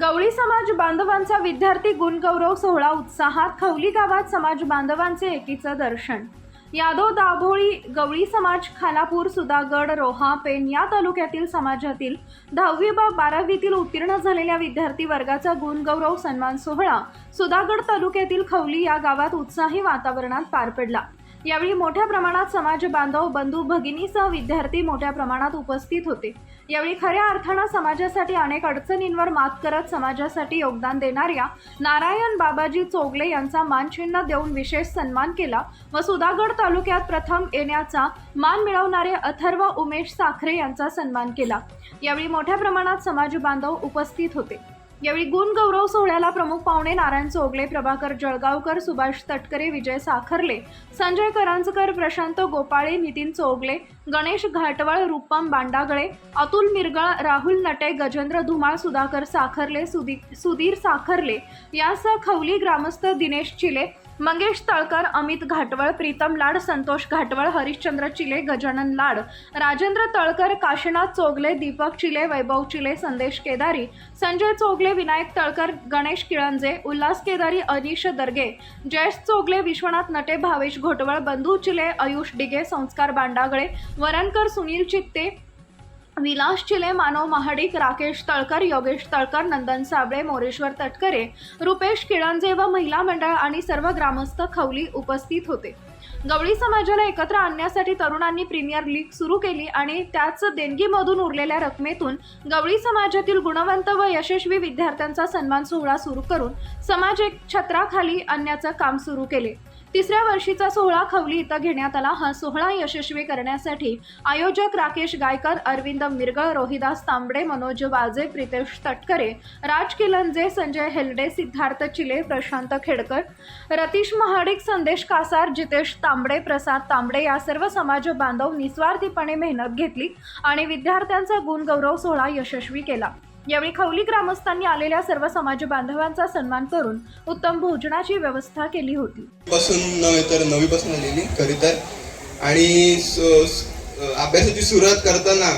गवळी समाज बांधवांचा विद्यार्थी गुणगौरव सोहळा उत्साहात खवली गावात समाज बांधवांचे एकीचं दर्शन. यादव दाभोळी गवळी समाज खानापूर सुधागड रोहा पेन या तालुक्यातील समाजातील दहावी व बारावीतील उत्तीर्ण झालेल्या विद्यार्थी वर्गाचा गुणगौरव सन्मान सोहळा सुधागड तालुक्यातील खवली या गावात उत्साही वातावरणात पार पडला. यावेळी मोठ्या प्रमाणात समाज बांधव बंधू भगिनीसह विद्यार्थी मोठ्या प्रमाणात उपस्थित होते. यावेळी खऱ्या अर्थानं समाजासाठी अनेक अडचणींवर मात करत समाजासाठी योगदान देणाऱ्या नारायण बाबाजी चोगले यांचा मानचिन्ह देऊन विशेष सन्मान केला व सुधागड तालुक्यात प्रथम येण्याचा मान मिळवणारे अथर्व उमेश साखरे यांचा सन्मान केला. यावेळी मोठ्या प्रमाणात समाज बांधव उपस्थित होते. यावेळी गुण गौरव सोहळ्याला प्रमुख पाहुणे नारायण चोगले प्रभाकर जळगावकर सुभाष तटकरे विजय साखरले संजय करांजकर प्रशांत गोपाळे नितीन चोगले गणेश घाटवळ रुपम बांडागळे अतुल मिरगळ राहुल नटे गजेंद्र धुमाळ सुधाकर साखरले सुदी सुधीर साखरले यासह खवली ग्रामस्थ दिनेश चिले मंगेश तळकर अमित घाटवळ प्रीतम लाड संतोष घाटवळ हरिश्चंद्र चिले गजानन लाड राजेंद्र तळकर काशीनाथ चोगले दीपक चिले वैभव चिले संदेश केदारी संजय चोगले विनायक तळकर गणेश किळंजे उल्हास केदारी अनिश दर्गे जयेश चोगले विश्वनाथ नटे भावेश घोटवळ बंधू चिले आयुष डिगे संस्कार बांडागळे वरणकर सुनील चित्ते विलास चिले मानव महाडिक राकेश तळकर योगेश तळकर नंदन साबळे मोरेश्वर तटकरे रुपेश किळंजे व महिला मंडळ आणि सर्व ग्रामस्थ खवली उपस्थित होते. गवळी समाजाला एकत्र आणण्यासाठी तरुणांनी प्रीमियर लीग सुरू केली आणि त्याच देणगीमधून उरलेल्या रकमेतून गवळी समाजातील गुणवंत व यशस्वी विद्यार्थ्यांचा सन्मान सोहळा सुरू करून समाज एक छत्राखाली आणण्याचं काम सुरू केले. तिसऱ्या वर्षीचा सोहळा खवली इथं घेण्यात आला. हा सोहळा यशस्वी करण्यासाठी आयोजक राकेश गायकर अरविंद मिरगळ रोहिदास तांबडे मनोज वाजे प्रितेश तटकरे राज किलंजे संजय हेल्डे सिद्धार्थ चिले प्रशांत खेडकर रतीश महाडिक संदेश कासार जितेश तांबडे प्रसाद तांबडे या सर्व समाज बांधव निस्वार्थीपणे मेहनत घेतली आणि विद्यार्थ्यांचा गुणगौरव सोहळा यशस्वी केला. यावेळी खवली ग्रामस्थांनी आलेल्या सर्व समाज बांधवांचा सन्मान करून उत्तम भोजनाची व्यवस्था केली होती. पासून नव्हे तर नवी पासून आलेली खरी तर आणि स- अभ्यासाची सुरुवात करताना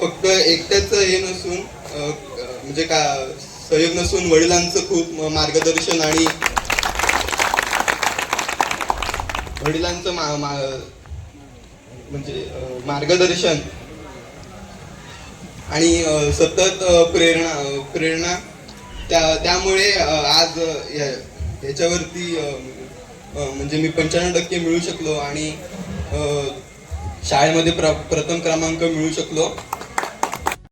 फक्त एकट्याच हे नसून म्हणजे का सहयोग नसून वडिलांचं खूप मार्गदर्शन आणि वडिलांचं मा, मा, म्हणजे मार्गदर्शन आणि सतत प्रेरणा प्रेरणा. त्या त्यामुळे आज या- याच्यावरती म्हणजे मी पंच्याण्णव टक्के मिळू शकलो आणि शाळेमध्ये प्र प्रथम क्रमांक मिळू शकलो.